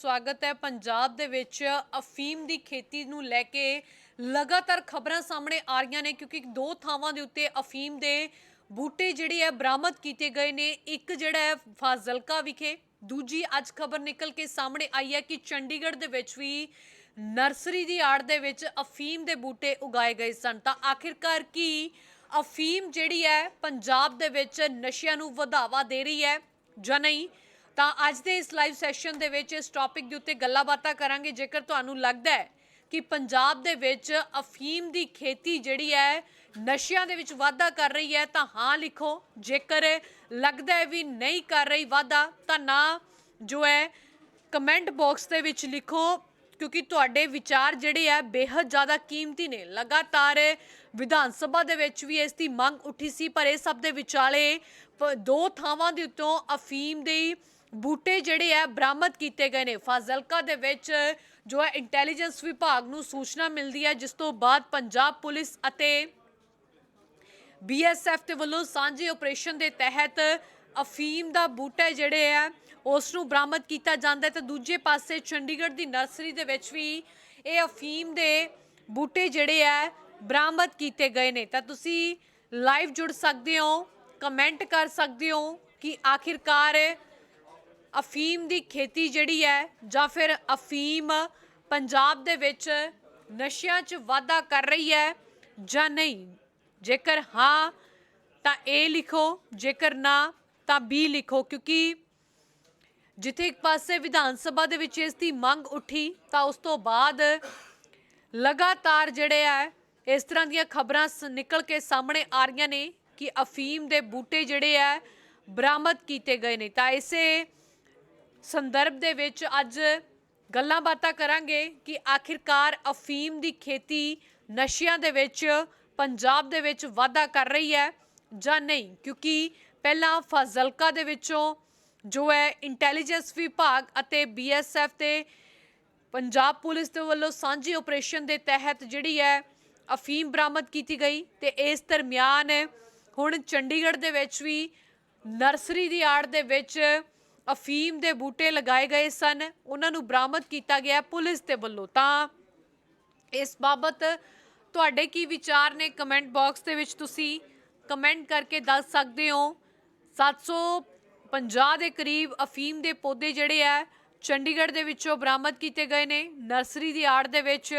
ਸਵਾਗਤ ਹੈ ਪੰਜਾਬ ਦੇ ਵਿੱਚ। ਅਫੀਮ ਦੀ ਖੇਤੀ ਨੂੰ ਲੈ ਕੇ ਲਗਾਤਾਰ ਖਬਰਾਂ ਸਾਹਮਣੇ ਆ ਰਹੀਆਂ ਨੇ ਕਿਉਂਕਿ ਦੋ ਥਾਵਾਂ ਦੇ ਉੱਤੇ ਅਫੀਮ ਦੇ ਬੂਟੇ ਜਿਹੜੇ ਹੈ, ਬਰਾਮਦ ਕੀਤੇ ਗਏ ਨੇ। ਇੱਕ ਜਿਹੜਾ ਹੈ, ਫਾਜ਼ਿਲਕਾ ਵਿਖੇ। ਦੂਜੀ ਅੱਜ ਖਬਰ ਨਿਕਲ ਕੇ ਸਾਹਮਣੇ ਆਈ ਹੈ ਕਿ ਚੰਡੀਗੜ੍ਹ ਦੇ ਵਿੱਚ ਵੀ ਨਰਸਰੀ ਦੀ ਆੜ ਦੇ ਵਿੱਚ ਅਫੀਮ ਦੇ ਬੂਟੇ ਉਗਾਏ ਗਏ ਸਨ। ਤਾਂ ਆਖਿਰਕਾਰ ਕੀ ਅਫੀਮ ਜਿਹੜੀ ਹੈ, ਪੰਜਾਬ ਦੇ ਵਿੱਚ ਨਸ਼ਿਆਂ ਨੂੰ ਵਧਾਵਾ ਦੇ ਰਹੀ ਹੈ ਜਾਂ ਨਹੀਂ? ਤਾਂ ਅੱਜ ਦੇ ਇਸ ਲਾਈਵ ਸੈਸ਼ਨ ਦੇ ਵਿੱਚ ਇਸ ਟੌਪਿਕ ਦੇ ਉੱਤੇ ਗੱਲਾਂ ਬਾਤਾਂ ਕਰਾਂਗੇ। ਜੇਕਰ ਤੁਹਾਨੂੰ ਲੱਗਦਾ ਹੈ ਕਿ ਪੰਜਾਬ ਦੇ ਵਿੱਚ ਅਫੀਮ ਦੀ ਖੇਤੀ ਜਿਹੜੀ ਹੈ ਨਸ਼ਿਆਂ ਦੇ ਵਿੱਚ ਵਾਧਾ ਕਰ ਰਹੀ ਹੈ, ਤਾਂ ਹਾਂ ਲਿਖੋ। ਜੇਕਰ ਲੱਗਦਾ ਹੈ ਵੀ ਨਹੀਂ ਕਰ ਰਹੀ ਵਾਧਾ, ਤਾਂ ਨਾ ਜੋ ਹੈ ਕਮੈਂਟ ਬਾਕਸ ਦੇ ਵਿੱਚ ਲਿਖੋ, ਕਿਉਂਕਿ ਤੁਹਾਡੇ ਵਿਚਾਰ ਜਿਹੜੇ ਆ ਬੇहद ਜ਼ਿਆਦਾ ਕੀਮਤੀ ਨੇ। ਲਗਾਤਾਰ ਵਿਧਾਨ ਸਭਾ ਦੇ ਵਿੱਚ ਵੀ ਇਸ ਦੀ ਮੰਗ ਉੱਠੀ ਸੀ, ਪਰ ਇਹ ਸਭ ਦੇ ਵਿਚਾਲੇ ਪ- ਦੋ ਥਾਵਾਂ ਦੇ ਉੱਤੋਂ ਅਫੀਮ ਦੇ ਬੂਟੇ ਜਿਹੜੇ ਆ ਬਰਾਮਦ ਕੀਤੇ ਗਏ ਨੇ। ਫਾਜ਼ਿਲਕਾ ਦੇ ਵਿੱਚ ਜੋ ਹੈ ਇੰਟੈਲੀਜੈਂਸ ਵਿਭਾਗ ਨੂੰ ਸੂਚਨਾ ਮਿਲਦੀ ਹੈ, ਜਿਸ ਤੋਂ ਬਾਅਦ ਪੰਜਾਬ ਪੁਲਿਸ ਅਤੇ ਬੀਐਸਐਫ ਦੇ ਵੱਲੋਂ ਸਾਂਝੇ ਆਪਰੇਸ਼ਨ ਦੇ ਤਹਿਤ ਅਫੀਮ ਦਾ ਬੂਟਾ ਜਿਹੜੇ ਆ, ਉਸ ਨੂੰ ਬਰਾਮਦ ਕੀਤਾ ਜਾਂਦਾ ਹੈ। ਤੇ ਦੂਜੇ ਪਾਸੇ ਚੰਡੀਗੜ੍ਹ ਦੀ ਨਰਸਰੀ ਦੇ ਵਿੱਚ ਵੀ ਇਹ ਅਫੀਮ ਦੇ ਬੂਟੇ ਜਿਹੜੇ ਆ, ਬਰਾਮਦ ਕੀਤੇ ਗਏ ਨੇ। ਤਾਂ ਤੁਸੀਂ ਲਾਈਵ ਜੁੜ ਸਕਦੇ ਹੋ, ਕਮੈਂਟ ਕਰ ਸਕਦੇ ਹੋ ਕਿ ਆਖਿਰਕਾਰ ਅਫੀਮ ਦੀ ਖੇਤੀ ਜਿਹੜੀ ਹੈ ਜਾਂ ਫਿਰ ਅਫੀਮ ਪੰਜਾਬ ਦੇ ਵਿੱਚ ਨਸ਼ਿਆਂ 'ਚ ਵਾਧਾ ਕਰ ਰਹੀ ਹੈ ਜਾਂ ਨਹੀਂ? ਜੇਕਰ ਹਾਂ, ਤਾਂ ਏ ਲਿਖੋ, ਜੇਕਰ ਨਾ, ਤਾਂ ਬੀ ਲਿਖੋ, ਕਿਉਂਕਿ ਜਿੱਥੇ ਇੱਕ ਪਾਸੇ ਵਿਧਾਨ ਸਭਾ ਦੇ ਵਿੱਚ ਇਸ ਦੀ ਮੰਗ ਉੱਠੀ, ਤਾਂ ਉਸ ਤੋਂ ਬਾਅਦ ਲਗਾਤਾਰ ਜਿਹੜੇ ਆ, ਇਸ ਤਰ੍ਹਾਂ ਦੀਆਂ ਖਬਰਾਂ ਸ- ਨਿਕਲ ਕੇ ਸਾਹਮਣੇ ਆ ਰਹੀਆਂ ਨੇ ਕਿ ਅਫੀਮ ਦੇ ਬੂਟੇ ਜਿਹੜੇ ਆ, ਬਰਾਮਦ ਕੀਤੇ ਗਏ ਨੇ। ਤਾਂ ਇਸੇ ਸੰਦਰਭ ਦੇ ਵਿੱਚ ਅੱਜ ਗੱਲਾਂ ਬਾਤਾਂ ਕਰਾਂਗੇ ਕਿ ਆਖਿਰਕਾਰ ਅਫੀਮ ਦੀ ਖੇਤੀ ਨਸ਼ਿਆਂ ਦੇ ਵਿੱਚ, ਪੰਜਾਬ ਦੇ ਵਿੱਚ ਵਾਧਾ ਕਰ ਰਹੀ ਹੈ ਜਾਂ ਨਹੀਂ? ਕਿਉਂਕਿ ਪਹਿਲਾਂ ਫਾਜ਼ਲਕਾ ਦੇ ਵਿੱਚੋਂ ਜੋ ਹੈ ਇੰਟੈਲੀਜੈਂਸ ਵਿਭਾਗ ਅਤੇ ਬੀਐਸਐਫ ਤੇ ਪੰਜਾਬ ਪੁਲਿਸ ਦੇ ਵੱਲੋਂ ਸਾਂਝੇ ਆਪਰੇਸ਼ਨ ਦੇ ਤਹਿਤ ਜਿਹੜੀ ਹੈ ਅਫੀਮ ਬਰਾਮਦ ਕੀਤੀ ਗਈ ਤੇ ਇਸ ਦਰਮਿਆਨ ਹੁਣ ਚੰਡੀਗੜ੍ਹ ਦੇ ਵਿੱਚ ਵੀ ਨਰਸਰੀ ਦੀ ਆੜ ਦੇ ਵਿੱਚ ਅਫੀਮ ਦੇ ਬੂਟੇ ਲਗਾਏ ਗਏ ਸਨ। ਉਹਨਾਂ ਨੂੰ ਬਰਾਮਦ ਕੀਤਾ ਗਿਆ ਪੁਲਿਸ ਦੇ ਵੱਲੋਂ। ਤਾਂ ਇਸ ਬਾਬਤ ਤੁਹਾਡੇ ਕੀ ਵਿਚਾਰ ਨੇ ਕਮੈਂਟ ਬਾਕਸ ਦੇ ਵਿੱਚ? ਤੁਸੀਂ ਕਮੈਂਟ ਕਰਕੇ ਦੱਸ ਸਕਦੇ ਹੋ। 750 ਦੇ ਕਰੀਬ ਅਫੀਮ ਦੇ ਪੌਦੇ ਜਿਹੜੇ ਆ, ਚੰਡੀਗੜ੍ਹ ਦੇ ਵਿੱਚੋਂ ਬਰਾਮਦ ਕੀਤੇ ਗਏ ਨੇ। ਨਰਸਰੀ ਦੀ ਆੜ ਦੇ ਵਿੱਚ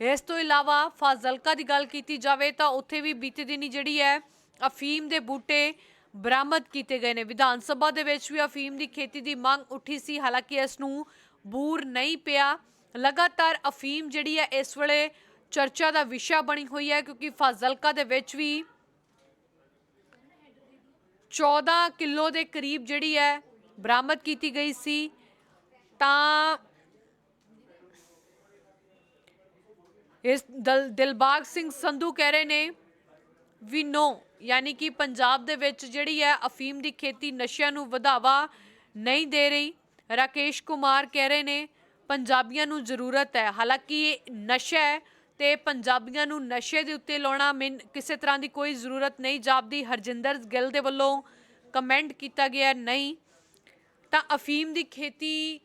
ਇਸ ਤੋਂ ਇਲਾਵਾ ਫਾਜ਼ਿਲਕਾ ਦੀ ਗੱਲ ਕੀਤੀ ਜਾਵੇ ਤਾਂ ਉੱਥੇ ਵੀ ਬੀਤੇ ਦਿਨੀ ਜਿਹੜੀ ਹੈ ਅਫੀਮ ਦੇ ਬੂਟੇ ਬਰਾਮਦ ਕੀਤੇ ਗਏ ਨੇ। ਵਿਧਾਨ ਸਭਾ ਦੇ ਵਿੱਚ ਵੀ ਅਫੀਮ ਦੀ ਖੇਤੀ ਦੀ ਮੰਗ ਉੱਠੀ ਸੀ, ਹਾਲਾਂਕਿ ਇਸ ਨੂੰ ਬੂਰ ਨਹੀਂ ਪਿਆ। ਲਗਾਤਾਰ ਅਫੀਮ ਜਿਹੜੀ ਹੈ, ਇਸ ਵੇਲੇ ਚਰਚਾ ਦਾ ਵਿਸ਼ਾ ਬਣੀ ਹੋਈ ਹੈ, ਕਿਉਂਕਿ ਫਾਜ਼ਲਕਾ ਦੇ ਵਿੱਚ ਵੀ 14 ਕਿਲੋ ਦੇ ਕਰੀਬ ਜਿਹੜੀ ਹੈ, ਬਰਾਮਦ ਕੀਤੀ ਗਈ ਸੀ। ਤਾਂ ਇਸ ਦਲ ਦਿਲਬਾਗ ਸਿੰਘ ਸੰਧੂ ਕਹਿ ਰਹੇ ਨੇ, ਵੀ ਨੋ। ਯਾਨੀ ਕਿ ਪੰਜਾਬ ਦੇ ਵਿੱਚ ਜਿਹੜੀ ਹੈ ਅਫੀਮ ਦੀ ਖੇਤੀ ਨਸ਼ਿਆਂ ਨੂੰ ਵਧਾਵਾ ਨਹੀਂ ਦੇ ਰਹੀ। ਰਾਕੇਸ਼ ਕੁਮਾਰ ਕਹਿ ਰਹੇ ਨੇ, ਪੰਜਾਬੀਆਂ ਨੂੰ ਜ਼ਰੂਰਤ ਹੈ। ਹਾਲਾਂਕਿ ਇਹ ਨਸ਼ਾ ਹੈ ਤੇ ਪੰਜਾਬੀਆਂ ਨੂੰ ਨਸ਼ੇ ਦੇ ਉੱਤੇ ਲਾਉਣਾ ਮੈਨ ਕਿਸੇ ਤਰ੍ਹਾਂ ਦੀ ਕੋਈ ਜ਼ਰੂਰਤ ਨਹੀਂ। ਜਾਪਦੀ ਹਰਜਿੰਦਰ ਗਿੱਲ ਦੇ ਵੱਲੋਂ ਕਮੈਂਟ ਕੀਤਾ ਗਿਆ ਨਹੀਂ। ਤਾਂ ਅਫੀਮ ਦੀ ਖੇਤੀ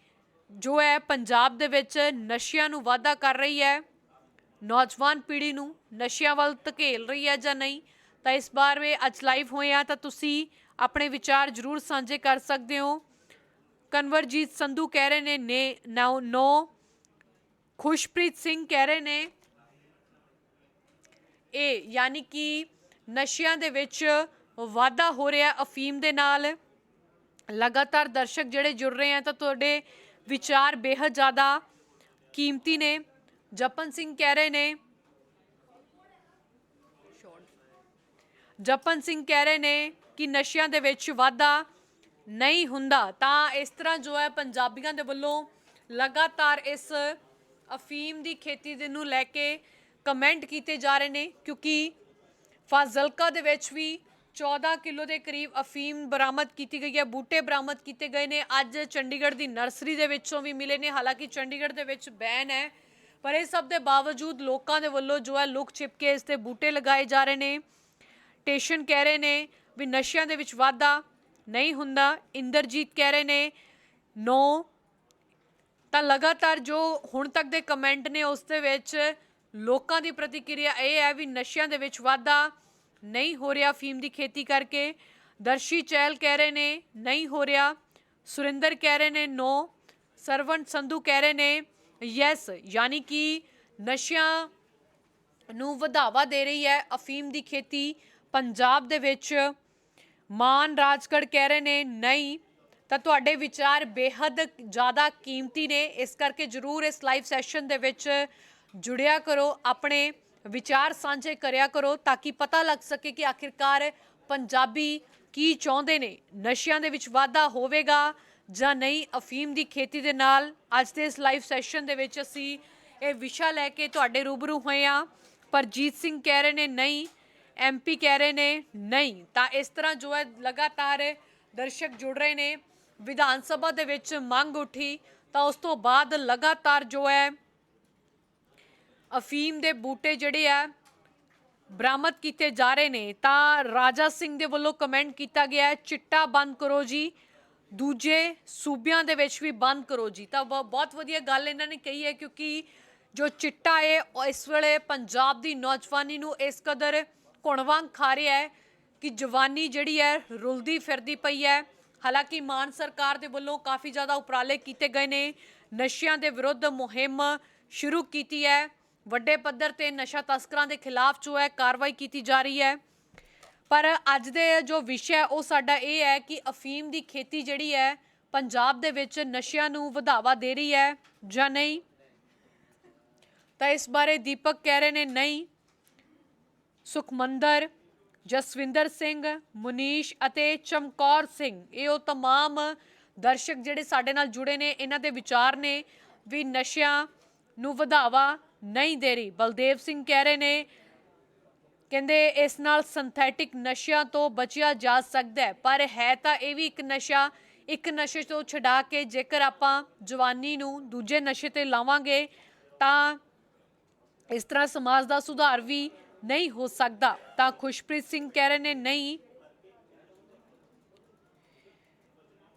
ਜੋ ਹੈ ਪੰਜਾਬ ਦੇ ਵਿੱਚ ਨਸ਼ਿਆਂ ਨੂੰ ਵਾਧਾ ਕਰ ਰਹੀ ਹੈ। ਨੌਜਵਾਨ ਪੀੜ੍ਹੀ ਨੂੰ ਨਸ਼ਿਆਂ ਵੱਲ ਧਕੇਲ ਰਹੀ ਹੈ ਜਾਂ ਨਹੀਂ? ਤਾਂ ਇਸ ਬਾਰੇ ਅੱਜ ਲਾਈਵ ਹੋਏ ਆ, ਤਾਂ ਤੁਸੀਂ ਆਪਣੇ ਵਿਚਾਰ ਜ਼ਰੂਰ ਸਾਂਝੇ ਕਰ ਸਕਦੇ ਹੋ। ਕਨਵਰਜੀਤ ਸੰਧੂ ਕਹਿ ਰਹੇ ਨੇ ਨੇ ਨੋ ਨੋ ਖੁਸ਼ਪ੍ਰੀਤ ਸਿੰਘ ਕਹਿ ਰਹੇ ਨੇ, ਇਹ ਯਾਨੀ ਕਿ ਨਸ਼ਿਆਂ ਦੇ ਵਿੱਚ ਵਾਧਾ ਹੋ ਰਿਹਾ ਅਫੀਮ ਦੇ ਨਾਲ। ਲਗਾਤਾਰ ਦਰਸ਼ਕ ਜਿਹੜੇ ਜੁੜ ਰਹੇ ਆ, ਤਾਂ ਤੁਹਾਡੇ ਵਿਚਾਰ ਬੇਹੱਦ ਜ਼ਿਆਦਾ ਕੀਮਤੀ ਨੇ। ਜਪਨ ਸਿੰਘ ਕਹਿ ਰਹੇ ਨੇ ਜਪਨ ਸਿੰਘ ਕਹਿ ਰਹੇ ਨੇ ਕਿ ਨਸ਼ਿਆਂ ਦੇ ਵਿੱਚ ਵਾਧਾ ਨਹੀਂ ਹੁੰਦਾ। ਤਾਂ ਇਸ ਤਰ੍ਹਾਂ ਜੋ ਹੈ ਪੰਜਾਬੀਆਂ ਦੇ ਵੱਲੋਂ ਲਗਾਤਾਰ ਇਸ ਅਫੀਮ ਦੀ ਖੇਤੀ ਦੇ ਨੂੰ ਲੈ ਕੇ ਕਮੈਂਟ ਕੀਤੇ ਜਾ ਰਹੇ ਨੇ, ਕਿਉਂਕਿ ਫਾਜ਼ਲਕਾ ਦੇ ਵਿੱਚ ਵੀ 14 ਕਿਲੋ ਦੇ ਕਰੀਬ ਅਫੀਮ ਬਰਾਮਦ ਕੀਤੀ ਗਈ ਹੈ, ਬੂਟੇ ਬਰਾਮਦ ਕੀਤੇ ਗਏ ਨੇ। ਅੱਜ ਚੰਡੀਗੜ੍ਹ ਦੀ ਨਰਸਰੀ ਦੇ ਵਿੱਚੋਂ ਵੀ ਮਿਲੇ ਨੇ। ਹਾਲਾਂਕਿ ਚੰਡੀਗੜ੍ਹ ਦੇ ਵਿੱਚ ਬੈਨ ਹੈ, ਪਰ ਇਹ ਸਭ ਦੇ ਬਾਵਜੂਦ ਲੋਕਾਂ ਦੇ ਵੱਲੋਂ ਜੋ ਹੈ ਲੁਕ ਛਿਪ ਕੇ ਇਸ ਤੇ ਬੂਟੇ ਲਗਾਏ ਜਾ ਰਹੇ ਨੇ। ਟੇਸ਼ਨ ਕਹਿ ਰਹੇ ਨੇ ਵੀ ਨਸ਼ਿਆਂ ਦੇ ਵਿੱਚ ਵਾਧਾ ਨਹੀਂ ਹੁੰਦਾ, ਇੰਦਰਜੀਤ ਕਹਿ ਰਹੇ ਨੇ ਨੋ ਤਾਂ ਲਗਾਤਾਰ ਜੋ ਹੁਣ ਤੱਕ ਦੇ ਕਮੈਂਟ ਨੇ ਉਸ ਦੇ ਵਿੱਚ ਲੋਕਾਂ ਦੀ ਪ੍ਰਤੀਕਿਰਿਆ ਇਹ ਹੈ ਵੀ ਨਸ਼ਿਆਂ ਦੇ ਵਿੱਚ ਵਾਧਾ ਨਹੀਂ ਹੋ ਰਿਹਾ ਫੀਮ ਦੀ ਖੇਤੀ ਕਰਕੇ। ਦਰਸ਼ੀ ਚਹਿਲ ਕਹਿ ਰਹੇ ਨੇ, ਨਹੀਂ ਹੋ ਰਿਹਾ। ਸੁਰਿੰਦਰ ਕਹਿ ਰਹੇ ਨੇ ਨੋ ਸਰਵਨ ਸੰਧੂ ਕਹਿ ਰਹੇ ਨੇ ਯੈਸ ਯਾਨੀ ਕਿ ਨਸ਼ਿਆਂ ਨੂੰ ਵਧਾਵਾ ਦੇ ਰਹੀ ਹੈ ਅਫੀਮ ਦੀ ਖੇਤੀ ਪੰਜਾਬ ਦੇ ਵਿੱਚ ਮਾਨ ਰਾਜਗੜ ਕਹਿ ਰਹੇ ਨੇ, ਨਹੀਂ, ਤਾਂ ਤੁਹਾਡੇ ਵਿਚਾਰ ਬੇਹੱਦ ਜ਼ਿਆਦਾ ਕੀਮਤੀ ਨੇ। ਇਸ ਕਰਕੇ ਜਰੂਰ ਇਸ ਲਾਈਵ ਸੈਸ਼ਨ ਦੇ ਵਿੱਚ ਜੁੜਿਆ ਕਰੋ, ਆਪਣੇ ਵਿਚਾਰ ਸਾਂਝੇ ਕਰਿਆ ਕਰੋ, ਤਾਂ ਕਿ ਪਤਾ ਲੱਗ ਸਕੇ ਕਿ ਆਖਿਰਕਾਰ ਪੰਜਾਬੀ ਕੀ ਚਾਹੁੰਦੇ ਨੇ। ਨਸ਼ਿਆਂ ਦੇ ਵਿੱਚ ਵਾਧਾ ਹੋਵੇਗਾ ਜਾਂ ਨਹੀਂ, ਅਫੀਮ ਦੀ ਖੇਤੀ ਦੇ ਨਾਲ। ਅੱਜ ਦੇ ਇਸ ਲਾਈਵ ਸੈਸ਼ਨ ਦੇ ਵਿੱਚ ਅਸੀਂ ਇਹ ਵਿਸ਼ਾ ਲੈ ਕੇ ਤੁਹਾਡੇ ਰੂਬਰੂ ਹੋਏ ਆ ਪਰਜੀਤ ਸਿੰਘ ਕਹਿ ਰਹੇ ਨੇ, ਨਹੀਂ ਐਮਪੀ ਕਹਿ ਰਹੇ ਨੇ, ਨਹੀਂ, ਤਾਂ ਇਸ ਤਰ੍ਹਾਂ ਜੋ ਹੈ ਲਗਾਤਾਰ ਦਰਸ਼ਕ ਜੁੜ ਰਹੇ ਨੇ, ਵਿਧਾਨ ਸਭਾ ਦੇ ਵਿੱਚ ਮੰਗ ਉੱਠੀ, ਤਾਂ ਉਸ ਤੋਂ ਬਾਅਦ ਲਗਾਤਾਰ ਜੋ ਹੈ ਅਫੀਮ ਦੇ ਬੂਟੇ ਜਿਹੜੇ ਆ, ਬਰਾਮਦ ਕੀਤੇ ਜਾ ਰਹੇ ਨੇ, ਤਾਂ ਰਾਜਾ ਸਿੰਘ ਦੇ ਵੱਲੋਂ ਕਮੈਂਟ ਕੀਤਾ ਗਿਆ ਹੈ, ਚਿੱਟਾ ਬੰਦ ਕਰੋ ਜੀ, ਦੂਜੇ ਸੂਬਿਆਂ ਦੇ ਵਿੱਚ ਵੀ ਬੰਦ ਕਰੋ ਜੀ। ਤਾਂ ਬ- ਬਹੁਤ ਵਧੀਆ ਗੱਲ ਇਹਨਾਂ ਨੇ ਕਹੀ ਹੈ, ਕਿਉਂਕਿ ਜੋ ਚਿੱਟਾ ਹੈ, ਉਹ ਇਸ ਵੇਲੇ ਪੰਜਾਬ ਦੀ ਨੌਜਵਾਨੀ ਨੂੰ ਇਸ ਕਦਰ ਘੁਣ ਵਾਂਗ ਖਾ ਰਿਹਾ ਹੈ ਕਿ ਜਵਾਨੀ ਜਿਹੜੀ ਹੈ ਰੁਲਦੀ ਫਿਰਦੀ ਪਈ ਹੈ। ਹਾਲਾਂਕਿ ਮਾਨ ਸਰਕਾਰ ਦੇ ਵੱਲੋਂ ਕਾਫੀ ਜ਼ਿਆਦਾ ਉਪਰਾਲੇ ਕੀਤੇ ਗਏ ਨੇ। ਨਸ਼ਿਆਂ ਦੇ ਵਿਰੁੱਧ ਮੁਹਿੰਮ ਸ਼ੁਰੂ ਕੀਤੀ ਹੈ। ਵੱਡੇ ਪੱਧਰ ਤੇ ਨਸ਼ਾ ਤਸਕਰਾਂ ਦੇ ਖਿਲਾਫ ਜੋ ਹੈ ਕਾਰਵਾਈ ਕੀਤੀ ਜਾ ਰਹੀ ਹੈ। ਪਰ ਅੱਜ ਦੇ ਜੋ ਵਿਸ਼ਾ ਹੈ, ਉਹ ਸਾਡਾ ਇਹ ਹੈ ਕਿ ਅਫੀਮ ਦੀ ਖੇਤੀ ਜਿਹੜੀ ਹੈ, ਪੰਜਾਬ ਦੇ ਵਿੱਚ ਨਸ਼ਿਆਂ ਨੂੰ ਵਧਾਵਾ ਦੇ ਰਹੀ ਹੈ ਜਾਂ ਨਹੀਂ? ਤਾਂ ਇਸ ਬਾਰੇ ਦੀਪਕ ਕਹਿ ਰਹੇ ਨੇ, ਨਹੀਂ। ਸੁਖਮੰਦਰ ਜਸਵਿੰਦਰ ਸਿੰਘ ਮੁਨੀਸ਼ ਅਤੇ ਚਮਕੌਰ ਸਿੰਘ ਇਹ ਉਹ तमाम ਦਰਸ਼ਕ ਜਿਹੜੇ ਸਾਡੇ ਨਾਲ ਜੁੜੇ ਨੇ ਇਹਨਾਂ ਦੇ ਵਿਚਾਰ ਨੇ ਵੀ ਨਸ਼ਿਆਂ ਨੂੰ ਵਧਾਵਾ ਨਹੀਂ ਦੇ ਰਹੀ ਬਲਦੇਵ ਸਿੰਘ ਕਹਿ ਰਹੇ ਨੇ ਕਹਿੰਦੇ ਇਸ ਨਾਲ ਸਿੰਥੈਟਿਕ ਨਸ਼ਿਆਂ ਤੋਂ ਬਚਿਆ ਜਾ ਸਕਦਾ ਹੈ ਪਰ ਹੈ ਤਾਂ ਇਹ ਵੀ ਇੱਕ ਨਸ਼ਾ ਇੱਕ ਨਸ਼ੇ ਤੋਂ ਛਡਾ ਕੇ ਜੇਕਰ ਆਪਾਂ ਜਵਾਨੀ ਨੂੰ ਦੂਜੇ ਨਸ਼ੇ ਤੇ ਲਾਵਾਂਗੇ ਤਾਂ ਇਸ ਤਰ੍ਹਾਂ ਸਮਾਜ ਦਾ ਸੁਧਾਰ ਵੀ ਨਹੀਂ ਹੋ ਸਕਦਾ ਤਾਂ ਖੁਸ਼ਪ੍ਰੀਤ ਸਿੰਘ ਕਹਿ ਰਹੇ ਨੇ ਨਹੀਂ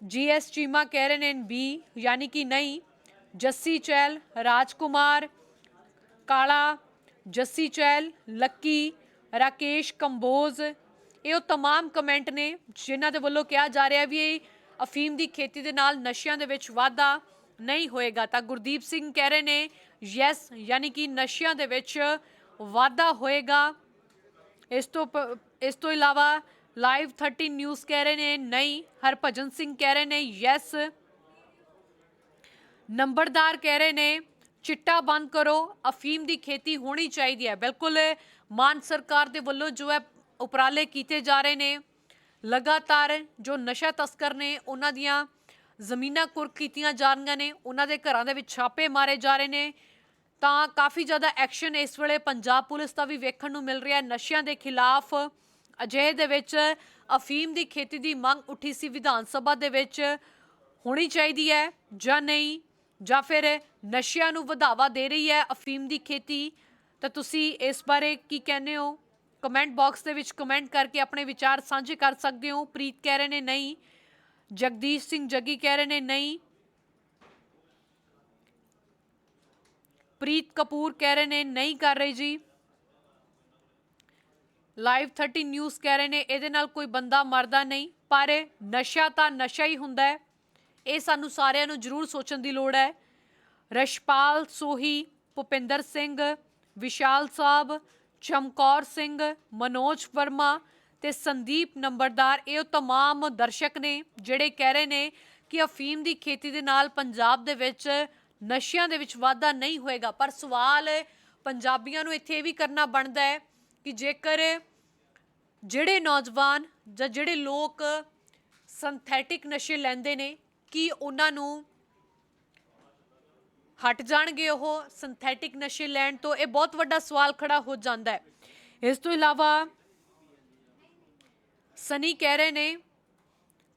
ਜੀਐਸ ਚੀਮਾ ਕਹਿ ਰਹੇ ਨੇ ਬੀ ਯਾਨੀ ਕਿ ਨਹੀਂ ਜੱਸੀ ਚੈਲ ਰਾਜਕੁਮਾਰ ਕਾਲਾ ਜੱਸੀ ਚੈਲ ਲੱਕੀ ਰਾਕੇਸ਼ ਕੰਬੋਜ ਇਹ ਉਹ तमाम ਕਮੈਂਟ ਨੇ ਜਿਨ੍ਹਾਂ ਦੇ ਵੱਲੋਂ ਕਿਹਾ ਜਾ ਰਿਹਾ ਵੀ ਇਹ ਅਫੀਮ ਦੀ ਖੇਤੀ ਦੇ ਨਾਲ ਨਸ਼ਿਆਂ ਦੇ ਵਿੱਚ ਵਾਧਾ ਨਹੀਂ ਹੋਏਗਾ ਤਾਂ ਗੁਰਦੀਪ ਸਿੰਘ ਕਹਿ ਰਹੇ ਨੇ ਯੈਸ ਯਾਨੀ ਕਿ ਨਸ਼ਿਆਂ ਦੇ ਵਿੱਚ ਵਾਧਾ ਹੋਏਗਾ। ਇਸ ਤੋਂ ਪ- ਇਸ ਤੋਂ ਇਲਾਵਾ ਲਾਈਵ 13 ਨਿਊਜ਼ ਕਹਿ ਰਹੇ ਨੇ, ਨਹੀਂ, ਹਰਭਜਨ ਸਿੰਘ ਕਹਿ ਰਹੇ ਨੇ ਯੈਸ ਨੰਬਰਦਾਰ ਕਹਿ ਰਹੇ ਨੇ, ਚਿੱਟਾ ਬੰਦ ਕਰੋ, ਅਫੀਮ ਦੀ ਖੇਤੀ ਹੋਣੀ ਚਾਹੀਦੀ ਹੈ। ਬਿਲਕੁਲ, ਮਾਨ ਸਰਕਾਰ ਦੇ ਵੱਲੋਂ ਜੋ ਹੈ, ਉਪਰਾਲੇ ਕੀਤੇ ਜਾ ਰਹੇ ਨੇ। ਲਗਾਤਾਰ ਜੋ ਨਸ਼ਾ ਤਸਕਰ ਨੇ, ਉਹਨਾਂ ਦੀਆਂ ਜ਼ਮੀਨਾਂ ਕੁਰਕ ਕੀਤੀਆਂ ਜਾ ਰਹੀਆਂ ਨੇ, ਉਹਨਾਂ ਦੇ ਘਰਾਂ ਦੇ ਵਿੱਚ ਛਾਪੇ ਮਾਰੇ ਜਾ ਰਹੇ ਨੇ। ਤਾਂ ਕਾਫੀ ਜ਼ਿਆਦਾ ਐਕਸ਼ਨ ਇਸ ਵੇਲੇ ਪੰਜਾਬ ਪੁਲਿਸ ਦਾ ਵੀ ਵੇਖਣ ਨੂੰ ਮਿਲ ਰਿਹਾ ਹੈ। ਨਸ਼ਿਆਂ ਦੇ ਖਿਲਾਫ ਅਜਿਹੇ ਦੇ ਵਿੱਚ ਅਫੀਮ ਦੀ ਖੇਤੀ ਦੀ ਮੰਗ ਉੱਠੀ ਸੀ। ਵਿਧਾਨ ਸਭਾ ਦੇ ਵਿੱਚ ਹੋਣੀ ਚਾਹੀਦੀ ਹੈ ਜਾਂ ਨਹੀਂ, ਜਾਂ ਫਿਰ ਨਸ਼ਿਆਂ ਨੂੰ ਵਧਾਵਾ ਦੇ ਰਹੀ ਹੈ ਅਫੀਮ ਦੀ ਖੇਤੀ। ਤਾਂ ਤੁਸੀਂ ਇਸ ਬਾਰੇ ਕੀ ਕਹਿੰਦੇ ਹੋ? ਕਮੈਂਟ ਬਾਕਸ ਦੇ ਵਿੱਚ ਕਮੈਂਟ ਕਰਕੇ ਆਪਣੇ ਵਿਚਾਰ ਸਾਂਝੇ ਕਰ ਸਕਦੇ ਹੋ। ਪ੍ਰੀਤ ਕਹਿ ਰਹੇ ਨੇ ਨਹੀਂ, ਜਗਦੀਸ਼ ਸਿੰਘ ਜੱਗੀ ਕਹਿ ਰਹੇ ਨੇ ਨਹੀਂ ਪ੍ਰੀਤ ਕਪੂਰ ਕਹਿ ਰਹੇ ਨੇ ਨਹੀਂ ਕਰ ਰਹੇ ਜੀ ਲਾਈਵ 30 ਨਿਊਜ਼ ਕਹਿ ਰਹੇ ਨੇ ਇਹਦੇ ਨਾਲ ਕੋਈ ਬੰਦਾ ਮਰਦਾ ਨਹੀਂ ਪਰ ਨਸ਼ਾ ਤਾਂ ਨਸ਼ਾ ਹੀ ਹੁੰਦਾ ਹੈ ਇਹ ਸਾਨੂੰ ਸਾਰਿਆਂ ਨੂੰ ਜ਼ਰੂਰ ਸੋਚਣ ਦੀ ਲੋੜ ਹੈ ਰਸ਼ਪਾਲ ਸੋਹੀ ਭੁਪਿੰਦਰ ਸਿੰਘ ਵਿਸ਼ਾਲ ਸਾਹਿਬ ਚਮਕੌਰ ਸਿੰਘ ਮਨੋਜ ਵਰਮਾ ਤੇ ਸੰਦੀਪ ਨੰਬਰਦਾਰ ਇਹ ਉਹ तमाम ਦਰਸ਼ਕ ਨੇ ਜਿਹੜੇ ਕਹਿ ਰਹੇ ਨੇ ਕਿ ਅਫੀਮ ਦੀ ਖੇਤੀ ਦੇ ਨਾਲ ਪੰਜਾਬ ਦੇ ਵਿੱਚ ਨਸ਼ਿਆਂ ਦੇ ਵਿੱਚ ਵਾਧਾ ਨਹੀਂ ਹੋਏਗਾ, ਪਰ ਸਵਾਲ ਪੰਜਾਬੀਆਂ ਨੂੰ ਇੱਥੇ ਇਹ ਵੀ ਕਰਨਾ ਬਣਦਾ ਹੈ ਕਿ ਜੇਕਰ ਜਿਹੜੇ ਨੌਜਵਾਨ ਜਾਂ ਜਿਹੜੇ ਲੋਕ ਸਿੰਥੈਟਿਕ ਨਸ਼ੇ ਲੈਂਦੇ ਨੇ, ਕੀ ਉਹਨਾਂ ਨੂੰ ਹਟ ਜਾਣਗੇ ਉਹ ਸਿੰਥੈਟਿਕ ਨਸ਼ੇ ਲੈਣ ਤੋਂ? ਇਹ ਬਹੁਤ ਵੱਡਾ ਸਵਾਲ ਖੜਾ ਹੋ ਜਾਂਦਾ ਹੈ। ਇਸ ਤੋਂ ਇਲਾਵਾ ਸਨੀ ਕਹਿ ਰਹੇ ਨੇ,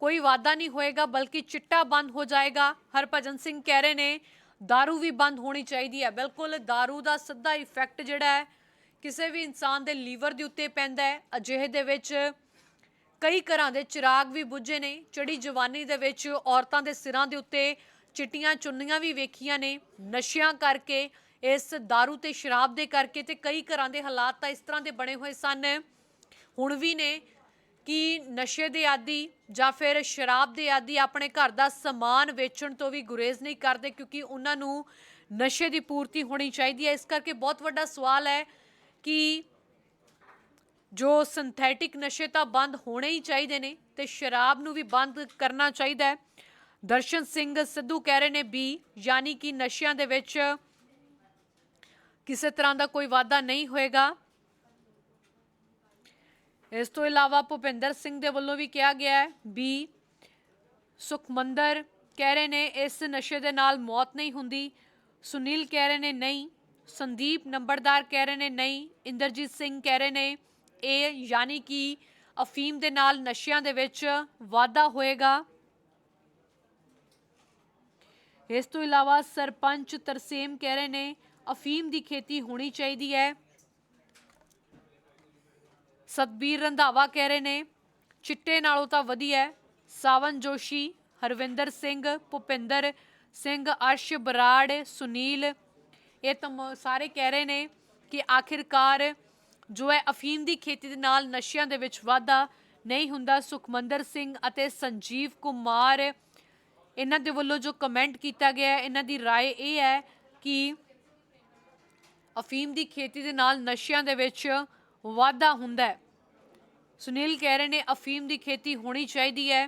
ਕੋਈ ਵਾਅਦਾ ਨਹੀਂ ਹੋਏਗਾ, ਬਲਕਿ ਚਿੱਟਾ ਬੰਦ ਹੋ ਜਾਏਗਾ। ਹਰਭਜਨ ਸਿੰਘ ਕਹਿ ਰਹੇ ਨੇ दारू ਵੀ ਬੰਦ ਹੋਣੀ ਚਾਹੀਦੀ ਹੈ ਬਿਲਕੁਲ दारू ਦਾ ਸਿੱਧਾ ਇਫੈਕਟ ਜਿਹੜਾ ਹੈ ਕਿਸੇ ਵੀ ਇਨਸਾਨ ਦੇ ਲੀਵਰ ਦੇ ਉੱਤੇ ਪੈਂਦਾ ਹੈ ਅਜਿਹੇ ਦੇ ਵਿੱਚ ਕਈ ਘਰਾਂ ਦੇ ਚਿਰਾਗ ਵੀ ਬੁੱਝੇ ਨੇ ਚੜੀ ਜਵਾਨੀ ਦੇ ਵਿੱਚ ਔਰਤਾਂ ਦੇ ਸਿਰਾਂ ਦੇ ਉੱਤੇ ਚਿੱਟੀਆਂ ਚੁੰਨੀਆਂ ਵੀ ਵੇਖੀਆਂ ਨੇ ਨਸ਼ਿਆਂ ਕਰਕੇ ਇਸ दारू ਤੇ ਸ਼ਰਾਬ ਦੇ ਕਰਕੇ ਤੇ ਕਈ ਘਰਾਂ ਦੇ ਹਾਲਾਤ ਤਾਂ ਇਸ ਤਰ੍ਹਾਂ ਦੇ ਬਣੇ ਹੋਏ ਸਨ ਹੁਣ ਵੀ ਨੇ ਕਿ ਨਸ਼ੇ ਦੇ ਆਦੀ ਜਾਂ ਫਿਰ ਸ਼ਰਾਬ ਦੇ ਆਦੀ ਆਪਣੇ ਘਰ ਦਾ ਸਮਾਨ ਵੇਚਣ ਤੋਂ ਵੀ ਗੁਰੇਜ਼ ਨਹੀਂ ਕਰਦੇ ਕਿਉਂਕਿ ਉਹਨਾਂ ਨੂੰ ਨਸ਼ੇ ਦੀ ਪੂਰਤੀ ਹੋਣੀ ਚਾਹੀਦੀ ਹੈ। ਇਸ ਕਰਕੇ ਬਹੁਤ ਵੱਡਾ ਸਵਾਲ ਹੈ ਕਿ ਜੋ ਸਿੰਥੈਟਿਕ ਨਸ਼ੇ ਤਾਂ ਬੰਦ ਹੋਣੇ ਹੀ ਚਾਹੀਦੇ ਨੇ ਤੇ ਸ਼ਰਾਬ ਨੂੰ ਵੀ ਬੰਦ ਕਰਨਾ ਚਾਹੀਦਾ ਹੈ। ਦਰਸ਼ਨ ਸਿੰਘ ਸਿੱਧੂ ਕਹਿ ਰਹੇ ਨੇ ਵੀ ਯਾਨੀ ਕਿ ਨਸ਼ਿਆਂ ਦੇ ਵਿੱਚ ਕਿਸੇ ਤਰ੍ਹਾਂ ਦਾ ਕੋਈ ਵਾਧਾ ਨਹੀਂ ਹੋਏਗਾ। ਇਸ ਤੋਂ ਇਲਾਵਾ ਭੁਪਿੰਦਰ ਸਿੰਘ ਦੇ ਵੱਲੋਂ ਵੀ ਕਿਹਾ ਗਿਆ ਹੈ, ਵੀ ਸੁਖਮੰਦਰ ਕਹਿ ਰਹੇ ਨੇ ਇਸ ਨਸ਼ੇ ਦੇ ਨਾਲ ਮੌਤ ਨਹੀਂ ਹੁੰਦੀ, ਸੁਨੀਲ ਕਹਿ ਰਹੇ ਨੇ ਨਹੀਂ, ਸੰਦੀਪ ਨੰਬਰਦਾਰ ਕਹਿ ਰਹੇ ਨੇ ਨਹੀਂ, ਇੰਦਰਜੀਤ ਸਿੰਘ ਕਹਿ ਰਹੇ ਨੇ, ਇਹ ਯਾਨੀ ਕਿ ਅਫੀਮ ਦੇ ਨਾਲ ਨਸ਼ਿਆਂ ਦੇ ਵਿੱਚ ਵਾਧਾ ਹੋਏਗਾ। ਇਸ ਤੋਂ ਇਲਾਵਾ ਸਰਪੰਚ ਤਰਸੇਮ ਕਹਿ ਰਹੇ ਨੇ, ਅਫੀਮ ਦੀ ਖੇਤੀ ਹੋਣੀ ਚਾਹੀਦੀ ਹੈ। ਸਤਬੀਰ ਰੰਧਾਵਾ ਕਹਿ ਰਹੇ ਨੇ ਚਿੱਟੇ ਨਾਲੋਂ ਤਾਂ ਵਧੀਆ ਹੈ ਸਾਵਨ ਜੋਸ਼ੀ ਹਰਵਿੰਦਰ ਸਿੰਘ ਭੁਪਿੰਦਰ ਸਿੰਘ ਅਰਸ਼ ਬਰਾੜ ਸੁਨੀਲ ਇਹ ਤਾਂ ਸਾਰੇ ਕਹਿ ਰਹੇ ਨੇ ਕਿ ਆਖਿਰਕਾਰ ਜੋ ਹੈ ਅਫੀਮ ਦੀ ਖੇਤੀ ਦੇ ਨਾਲ ਨਸ਼ਿਆਂ ਦੇ ਵਿੱਚ ਵਾਧਾ ਨਹੀਂ ਹੁੰਦਾ ਸੁਖਮੰਦਰ ਸਿੰਘ ਅਤੇ ਸੰਜੀਵ ਕੁਮਾਰ ਇਹਨਾਂ ਦੇ ਵੱਲੋਂ ਜੋ ਕਮੈਂਟ ਕੀਤਾ ਗਿਆ ਹੈ ਇਹਨਾਂ ਦੀ رائے ਇਹ ਹੈ ਕਿ ਅਫੀਮ ਦੀ ਖੇਤੀ ਦੇ ਨਾਲ ਨਸ਼ਿਆਂ ਦੇ ਵਿੱਚ ਵਾਧਾ ਹੁੰਦਾ ਹੈ। ਸੁਨੀਲ ਕਹਿ ਰਹੇ ਨੇ ਅਫੀਮ ਦੀ ਖੇਤੀ ਹੋਣੀ ਚਾਹੀਦੀ ਹੈ।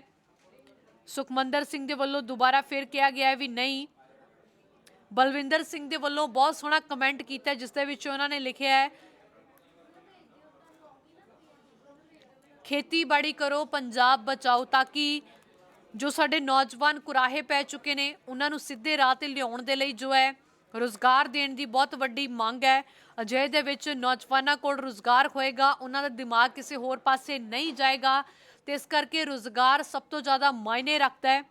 ਸੁਖਮੰਦਰ ਸਿੰਘ ਦੇ ਵੱਲੋਂ ਦੁਬਾਰਾ ਫਿਰ ਕਿਹਾ ਗਿਆ ਹੈ ਵੀ ਨਹੀਂ। ਬਲਵਿੰਦਰ ਸਿੰਘ ਦੇ ਵੱਲੋਂ ਬਹੁਤ ਸੋਹਣਾ ਕਮੈਂਟ ਕੀਤਾ ਜਿਸ ਦੇ ਵਿੱਚ ਉਹਨਾਂ ਨੇ ਲਿਖਿਆ ਹੈ, ਖੇਤੀਬਾੜੀ ਕਰੋ, ਪੰਜਾਬ ਬਚਾਓ, ਤਾਂ ਕਿ ਜੋ ਸਾਡੇ ਨੌਜਵਾਨ ਕੁਰਾਹੇ ਪੈ ਚੁੱਕੇ ਨੇ, ਉਹਨਾਂ ਨੂੰ ਸਿੱਧੇ ਰਾਹ ਤੇ ਲਿਆਉਣ ਦੇ ਲਈ ਜੋ ਹੈ ਰੋਜ਼ਗਾਰ ਦੇਣ ਦੀ ਬਹੁਤ ਵੱਡੀ ਮੰਗ ਹੈ। ਅਜਿਹੇ ਦੇ ਵਿੱਚ ਨੌਜਵਾਨਾਂ ਕੋਲ ਰੋਜ਼ਗਾਰ ਹੋਏਗਾ, ਉਹਨਾਂ ਦਾ ਦਿਮਾਗ ਕਿਸੇ ਹੋਰ ਪਾਸੇ ਨਹੀਂ ਜਾਏਗਾ ਤੇ ਇਸ ਕਰਕੇ ਰੋਜ਼ਗਾਰ ਸਭ ਤੋਂ ਜ਼ਿਆਦਾ ਮਾਇਨੇ ਰੱਖਦਾ ਹੈ।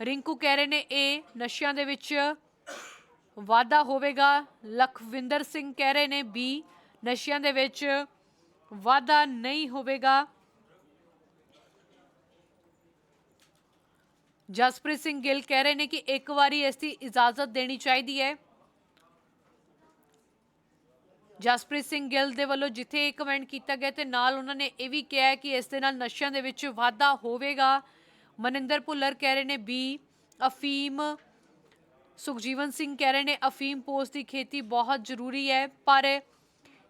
ਰਿੰਕੂ ਕਹਿ ਰਹੇ ਨੇ, ਇਹ ਨਸ਼ਿਆਂ ਦੇ ਵਿੱਚ ਵਾਧਾ ਹੋਵੇਗਾ। ਲਖਵਿੰਦਰ ਸਿੰਘ ਕਹਿ ਰਹੇ ਨੇ, ਬੀ, ਨਸ਼ਿਆਂ ਦੇ ਵਿੱਚ ਵਾਧਾ ਨਹੀਂ ਹੋਵੇਗਾ। ਜਸਪ੍ਰੀਤ ਸਿੰਘ ਗਿੱਲ ਕਹਿ ਰਹੇ ਨੇ ਕਿ ਇੱਕ ਵਾਰੀ ਇਸ ਦੀ ਇਜਾਜ਼ਤ ਦੇਣੀ ਚਾਹੀਦੀ ਹੈ। ਜਸਪ੍ਰੀਤ ਸਿੰਘ ਗਿੱਲ ਦੇ ਵੱਲੋਂ ਜਿੱਥੇ ਇਹ ਕਮੈਂਟ ਕੀਤਾ ਗਿਆ ਤੇ ਨਾਲ ਉਹਨਾਂ ਨੇ ਇਹ ਵੀ ਕਿਹਾ ਕਿ ਇਸ ਦੇ ਨਾਲ ਨਸ਼ਿਆਂ ਦੇ ਵਿੱਚ ਵਾਧਾ ਹੋਵੇਗਾ। ਮਨਿੰਦਰ ਭੁੱਲਰ ਕਹਿ ਰਹੇ ਨੇ ਬੀ, ਅਫੀਮ, ਸੁਖਜੀਵਨ ਸਿੰਘ ਕਹਿ ਰਹੇ ਨੇ ਅਫੀਮ ਪੋਸਟ ਦੀ ਖੇਤੀ ਬਹੁਤ ਜ਼ਰੂਰੀ ਹੈ, ਪਰ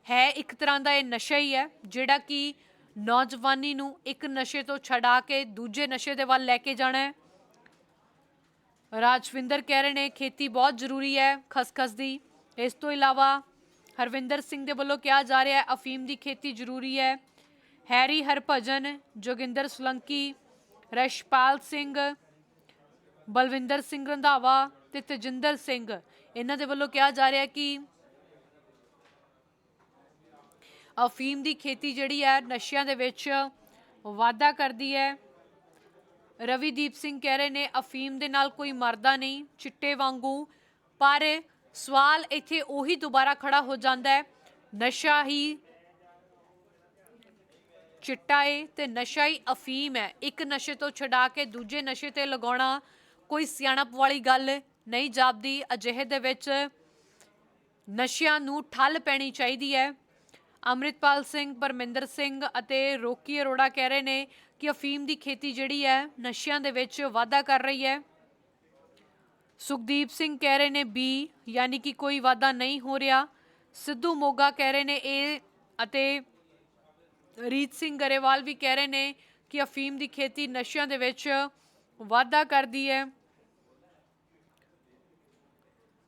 ਹੈ ਇੱਕ ਤਰ੍ਹਾਂ ਦਾ ਇਹ ਨਸ਼ਾ ਹੀ ਹੈ, ਜਿਹੜਾ ਕਿ ਨੌਜਵਾਨੀ ਨੂੰ ਇੱਕ ਨਸ਼ੇ ਤੋਂ ਛਡਾ ਕੇ ਦੂਜੇ ਨਸ਼ੇ ਦੇ ਵੱਲ ਲੈ ਕੇ ਜਾਣਾ ਹੈ। ਰਾਜਵਿੰਦਰ ਕਹਿ ਰਹੇ ਨੇ, ਖੇਤੀ ਬਹੁਤ ਜ਼ਰੂਰੀ ਹੈ, ਖਸਖਸ ਦੀ। ਇਸ ਤੋਂ ਇਲਾਵਾ ਹਰਵਿੰਦਰ ਸਿੰਘ ਦੇ ਵੱਲੋਂ ਕਿਹਾ ਜਾ ਰਿਹਾ ਹੈ, ਅਫੀਮ ਦੀ ਖੇਤੀ ਜ਼ਰੂਰੀ ਹੈ। ਹੈਰੀ ਹਰਭਜਨ, ਜੋਗਿੰਦਰ ਸੁਲੰਕੀ, ਰਸ਼ਪਾਲ ਸਿੰਘ, ਬਲਵਿੰਦਰ ਸਿੰਘ ਰੰਧਾਵਾ ਤੇ ਤਜਿੰਦਰ ਸਿੰਘ। ਇਹਨਾਂ ਦੇ ਵੱਲੋਂ ਕਿਹਾ ਜਾ ਰਿਹਾ ਕਿ ਅਫੀਮ ਦੀ ਖੇਤੀ ਜਿਹੜੀ ਹੈ, ਨਸ਼ਿਆਂ ਦੇ ਵਿੱਚ ਵਾਧਾ ਕਰਦੀ ਹੈ। ਰਵੀਦੀਪ ਸਿੰਘ ਕਹਿ ਰਹੇ ਨੇ, ਅਫੀਮ ਦੇ ਨਾਲ ਕੋਈ ਮਰਦਾ ਨਹੀਂ, ਚਿੱਟੇ ਵਾਂਗੂ। ਪਰ ਸਵਾਲ ਇੱਥੇ ਉਹੀ ਦੁਬਾਰਾ ਖੜਾ ਹੋ ਜਾਂਦਾ ਹੈ, ਨਸ਼ਾ ਹੀ ਚਿੱਟਾ ਏ ਤੇ ਨਸ਼ਾ ਹੀ ਅਫੀਮ ਹੈ। ਇੱਕ ਨਸ਼ੇ ਤੋਂ ਛਡਾ ਕੇ ਦੂਜੇ ਨਸ਼ੇ ਤੇ ਲਗਾਉਣਾ ਕੋਈ ਸਿਆਣਪ ਵਾਲੀ ਗੱਲ ਨਹੀਂ ਜਾਪਦੀ। ਅਜਿਹੇ ਦੇ ਵਿੱਚ ਨਸ਼ਿਆਂ ਨੂੰ ਠੱਲ ਪੈਣੀ ਚਾਹੀਦੀ ਹੈ। ਅੰਮ੍ਰਿਤਪਾਲ ਸਿੰਘ, ਪਰਮਿੰਦਰ ਸਿੰਘ ਅਤੇ ਰੋਕੀ ਅਰੋੜਾ ਕਹਿ ਰਹੇ ਨੇ ਕਿ ਅਫੀਮ ਦੀ ਖੇਤੀ ਜਿਹੜੀ ਹੈ, ਨਸ਼ਿਆਂ ਦੇ ਵਿੱਚ ਵਾਧਾ ਕਰ ਰਹੀ ਹੈ। ਸੁਖਦੀਪ ਸਿੰਘ ਕਹਿ ਰਹੇ ਨੇ ਬੀ ਯਾਨੀ ਕਿ ਕੋਈ ਵਾਧਾ ਨਹੀਂ ਹੋ ਰਿਹਾ। ਸਿੱਧੂ ਮੋਗਾ ਕਹਿ ਰਹੇ ਨੇ ਏ ਅਤੇ ਰੀਤ ਸਿੰਘ ਗਰੇਵਾਲ ਵੀ ਕਹਿ ਰਹੇ ਨੇ ਕਿ ਅਫੀਮ ਦੀ ਖੇਤੀ ਨਸ਼ਿਆਂ ਦੇ ਵਿੱਚ ਵਾਧਾ ਕਰਦੀ ਹੈ।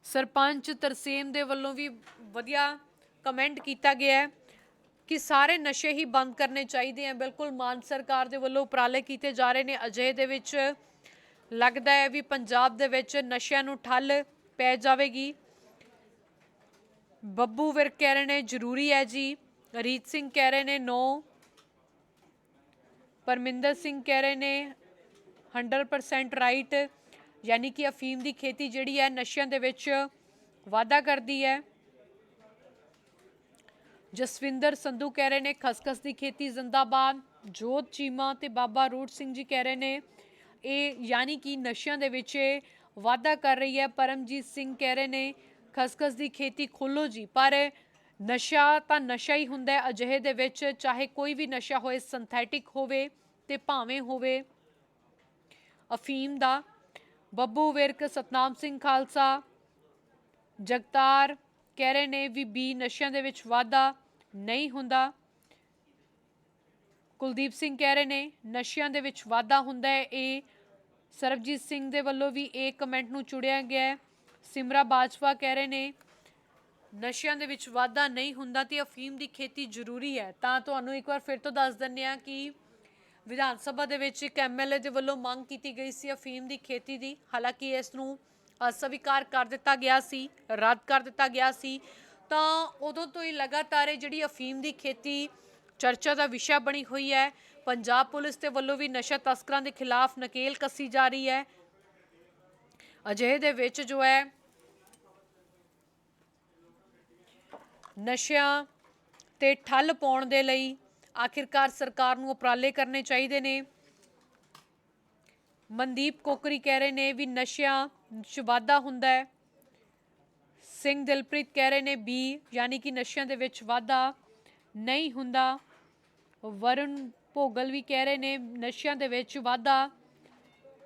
ਸਰਪੰਚ ਤਰਸੇਮ ਦੇ ਵੱਲੋਂ ਵੀ ਵਧੀਆ ਕਮੈਂਟ ਕੀਤਾ ਗਿਆ ਹੈ। ਕਿ ਸਾਰੇ ਨਸ਼ੇ ਹੀ ਬੰਦ ਕਰਨੇ ਚਾਹੀਦੇ ਆ। ਬਿਲਕੁਲ ਮਾਨ ਸਰਕਾਰ ਦੇ ਵੱਲੋਂ ਉਪਰਾਲੇ ਕੀਤੇ ਜਾ ਰਹੇ ਨੇ। ਅਜੇ ਦੇ ਵਿੱਚ ਲੱਗਦਾ ਹੈ ਵੀ ਪੰਜਾਬ ਦੇ ਵਿੱਚ ਨਸ਼ਿਆਂ ਨੂੰ ਠੱਲ ਪੈ ਜਾਵੇਗੀ। ਬੱਬੂ ਵਿਰਕ ਕਹਿ ਰਹੇ ਨੇ, ਜ਼ਰੂਰੀ ਹੈ ਜੀ। ਰੀਤ ਸਿੰਘ ਕਹਿ ਰਹੇ ਨੇ, ਨੋ। ਪਰਮਿੰਦਰ ਸਿੰਘ ਕਹਿ ਰਹੇ ਨੇ 100% ਰਾਈਟ। ਯਾਨੀ ਕਿ ਅਫੀਮ ਦੀ ਖੇਤੀ ਜਿਹੜੀ ਹੈ ਨਸ਼ਿਆਂ ਦੇ ਵਿੱਚ ਵਾਧਾ ਕਰਦੀ ਹੈ। ਜਸਵਿੰਦਰ ਸੰਧੂ ਕਹਿ ਰਹੇ ਨੇ ਖਸਖਸ ਦੀ ਖੇਤੀ ਜ਼ਿੰਦਾਬਾਦ, ਜੋਤ ਚੀਮਾ ਤੇ ਬਾਬਾ ਰੂਟ ਸਿੰਘ ਜੀ ਕਹਿ ਰਹੇ ਨੇ, ਇਹ ਯਾਨੀ ਕਿ ਨਸ਼ਿਆਂ ਦੇ ਵਿੱਚ ਇਹ ਵਾਧਾ ਕਰ ਰਹੀ ਹੈ। ਪਰਮਜੀਤ ਸਿੰਘ ਕਹਿ ਰਹੇ ਨੇ, ਖਸਖਸ ਦੀ ਖੇਤੀ ਖੋਲੋ ਜੀ, ਪਰ ਨਸ਼ਾ ਤਾਂ ਨਸ਼ਾ ਹੀ ਹੁੰਦਾ ਹੈ ਅਜਿਹੇ ਦੇ ਵਿੱਚ, ਚਾਹੇ ਕੋਈ ਵੀ ਨਸ਼ਾ ਹੋਏ ਸਿੰਥੈਟਿਕ ਹੋਵੇ ਤੇ ਭਾਵੇਂ ਹੋਵੇ। ਅਫੀਮ ਦਾ ਬੱਬੂ ਵਿਰਕ, ਸਤਨਾਮ ਸਿੰਘ ਖਾਲਸਾ, ਜਗਤਾਰ ਕਹਿ ਰਹੇ ਨੇ ਵੀ ਬੀ ਨਸ਼ਿਆਂ ਦੇ ਵਿੱਚ ਵਾਧਾ ਨਹੀਂ ਹੁੰਦਾ। ਕੁਲਦੀਪ ਸਿੰਘ ਕਹਿ ਰਹੇ ਨੇ, ਨਸ਼ਿਆਂ ਦੇ ਵਿੱਚ ਵਾਧਾ ਹੁੰਦਾ ਹੈ। ਇਹ ਸਰਬਜੀਤ ਸਿੰਘ ਦੇ ਵੱਲੋਂ ਵੀ ਇਹ ਕਮੈਂਟ ਨੂੰ ਚੁੜਿਆ ਗਿਆ ਹੈ। ਸਿਮਰਾ ਬਾਜਵਾ ਕਹਿ ਰਹੇ ਨੇ, ਨਸ਼ਿਆਂ ਦੇ ਵਿੱਚ ਵਾਧਾ ਨਹੀਂ ਹੁੰਦਾ ਤੇ ਅਫੀਮ ਦੀ ਖੇਤੀ ਜ਼ਰੂਰੀ ਹੈ। ਤਾਂ ਤੁਹਾਨੂੰ ਇੱਕ ਵਾਰ ਫਿਰ ਤੋਂ ਦੱਸ ਦਿੰਨੇ ਆ ਕਿ ਵਿਧਾਨ ਸਭਾ ਦੇ ਵਿੱਚ ਇੱਕ ਐਮਐਲਏ ਦੇ ਵੱਲੋਂ ਮੰਗ ਕੀਤੀ ਗਈ ਸੀ ਅਫੀਮ ਦੀ ਖੇਤੀ ਦੀ। ਹਾਲਾਂਕਿ ਇਸ ਨੂੰ ਅਸਵੀਕਾਰ ਕਰ ਦਿੱਤਾ ਗਿਆ ਸੀ, ਰੱਦ ਕਰ ਦਿੱਤਾ ਗਿਆ ਸੀ। ਤਾਂ ਉਦੋਂ ਤੋਂ ਹੀ ਲਗਾਤਾਰ ਇਹ ਜਿਹੜੀ ਅਫੀਮ ਦੀ ਖੇਤੀ ਚਰਚਾ ਦਾ ਵਿਸ਼ਾ ਬਣੀ ਹੋਈ ਹੈ। ਪੰਜਾਬ ਪੁਲਿਸ ਦੇ ਵੱਲੋਂ ਵੀ ਨਸ਼ਾ ਤਸਕਰਾਂ ਦੇ ਖਿਲਾਫ ਨਕੇਲ ਕੱਸੀ ਜਾ ਰਹੀ ਹੈ। ਅਜਿਹੇ ਦੇ ਵਿੱਚ ਜੋ ਹੈ, ਨਸ਼ਿਆਂ ਤੇ ਠੱਲ ਪਾਉਣ ਦੇ ਲਈ ਆਖਿਰਕਾਰ ਸਰਕਾਰ ਨੂੰ ਉਪਰਾਲੇ ਕਰਨੇ ਚਾਹੀਦੇ ਨੇ। ਮਨਦੀਪ ਕੋਕਰੀ ਕਹਿ ਰਹੇ ਨੇ ਵੀ ਨਸ਼ਿਆਂ 'ਚ ਵਾਧਾ ਹੁੰਦਾ ਹੈ। ਸਿੰਘ ਦਿਲਪ੍ਰੀਤ ਕਹਿ ਰਹੇ ਨੇ ਬੀ ਯਾਨੀ ਕਿ ਨਸ਼ਿਆਂ ਦੇ ਵਿੱਚ ਵਾਧਾ ਨਹੀਂ ਹੁੰਦਾ। ਵਰੁਣ ਭੋਗਲ ਵੀ ਕਹਿ ਰਹੇ ਨੇ ਨਸ਼ਿਆਂ ਦੇ ਵਿੱਚ ਵਾਧਾ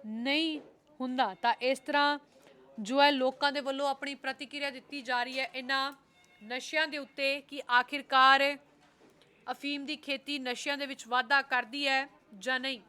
ਨਹੀਂ ਹੁੰਦਾ। ਤਾਂ ਇਸ ਤਰ੍ਹਾਂ ਜੋ ਹੈ ਲੋਕਾਂ ਦੇ ਵੱਲੋਂ ਆਪਣੀ ਪ੍ਰਤੀਕਿਰਿਆ ਦਿੱਤੀ ਜਾ ਰਹੀ ਹੈ ਇਹਨਾਂ ਨਸ਼ਿਆਂ ਦੇ ਉੱਤੇ ਕਿ ਆਖਿਰਕਾਰ ਅਫੀਮ ਦੀ ਖੇਤੀ ਨਸ਼ਿਆਂ ਦੇ ਵਿੱਚ ਵਾਧਾ ਕਰਦੀ ਹੈ ਜਾਂ ਨਹੀਂ।